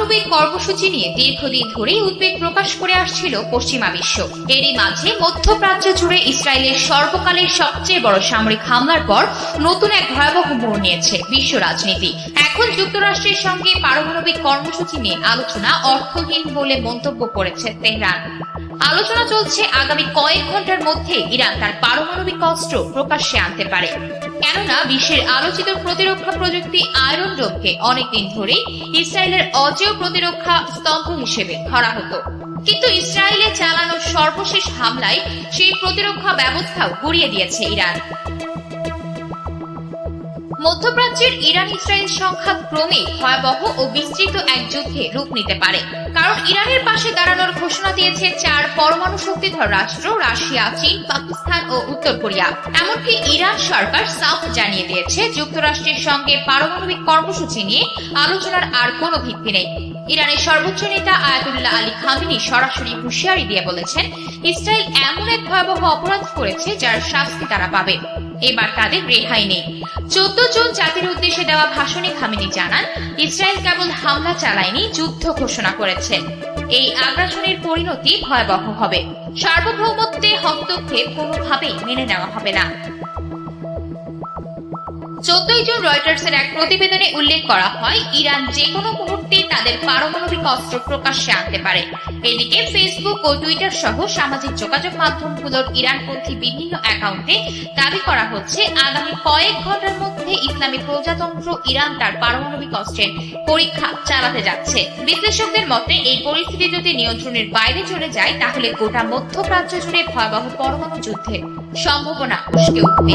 পারমাণবিক কর্মসূচি নিয়ে দীর্ঘদিন ধরেই উদ্বেগ প্রকাশ করে আসছিল পশ্চিমা বিশ্ব। এরই মাঝে মধ্যপ্রাচ্য জুড়ে ইসরায়েলের সর্বকালের সবচেয়ে বড় সামরিক হামলার পর নতুন এক ভয়াবহ মোড় নিয়েছে বিশ্ব রাজনীতি। এখন যুক্তরাষ্ট্রের সঙ্গে পারমাণবিক কর্মসূচি নিয়ে আলোচনা অর্থহীন বলে মন্তব্য করেছে তেহরান। আলোচনা চলছে আগামী কয়েক ঘণ্টার মধ্যে ইরান তার পারমাণবিক অস্ত্র প্রকাশ্যে আনতে পারে। কেননা বিশ্বের আলোচিত প্রতিরক্ষা প্রযুক্তি আয়রন ডোমকে অনেকদিন ধরেই ইসরায়েলের অজেয় প্রতিরক্ষা স্তম্ভ হিসেবে ধরা হতো। কিন্তু ইসরায়েলে চালানো সর্বশেষ হামলায় সেই প্রতিরক্ষা ব্যবস্থাও গড়িয়ে দিয়েছে ইরান। মধ্যপ্রাচ্যের ইরান ইসরায়েল সংঘাত ক্রমে ভয়াবহ ও বিস্তৃত এক যুদ্ধে রূপ নিতে পারে। কারণ ইরানের পাশে দাঁড়ানোর ঘোষণা দিয়েছে চার পরমাণু শক্তিধর রাষ্ট্র, রাশিয়া, চীন, পাকিস্তান ও উত্তর কোরিয়া। এমনকি ইরান সরকার সাফ জানিয়ে দিয়েছে, যুক্তরাষ্ট্রের সঙ্গে পারমাণবিক কর্মসূচি নিয়ে আলোচনার আর কোনো ভিত্তি নেই। ইরানের সর্বোচ্চ নেতা আয়াতুল্লাহ আলী খামিনি সরাসরি হুঁশিয়ারি দিয়ে বলেছেন, ইসরায়েল এমন এক ভয়াবহ অপরাধ করেছে যার শাস্তি তারা পাবে। এবার তাদের রেহাই নেই। চোদ্দ জুন জাতির উদ্দেশ্যে দেওয়া ভাষণে খামিনি জানান, ইসরায়েল কেবল হামলা চালায়নি, যুদ্ধ ঘোষণা করেছে। এই আগ্রাসনের পরিণতি ভয়াবহ হবে। সার্বভৌমত্বে হস্তক্ষেপ কোনোভাবেই মেনে নেওয়া হবে না। চোদ্দই জুন রয়টার্সের এক প্রতিবেদনে উল্লেখ করা হয়, ইরান যে কোনো মুহূর্তে তাদের পারমাণবিক অস্ত্র প্রকাশ্যে আনতে পারে। এদিকে ফেসবুক ও টুইটার সহ সামাজিক যোগাযোগ মাধ্যমগুলোর ইরানপন্থী বিভিন্ন অ্যাকাউন্টে দাবি করা হচ্ছে, আগামী কয়েক ঘণ্টার মধ্যে ইসলামী প্রজাতন্ত্র ইরান তার পারমাণবিক অস্ত্রের পরীক্ষা চালাতে যাচ্ছে। বিশ্লেষকদের মতে, এই পরিস্থিতি যদি নিয়ন্ত্রণের বাইরে চলে যায়, তাহলে গোটা মধ্যপ্রাচ্য জুড়ে ভয়াবহ পরমাণু যুদ্ধের সম্ভাবনা উস্কে উঠবে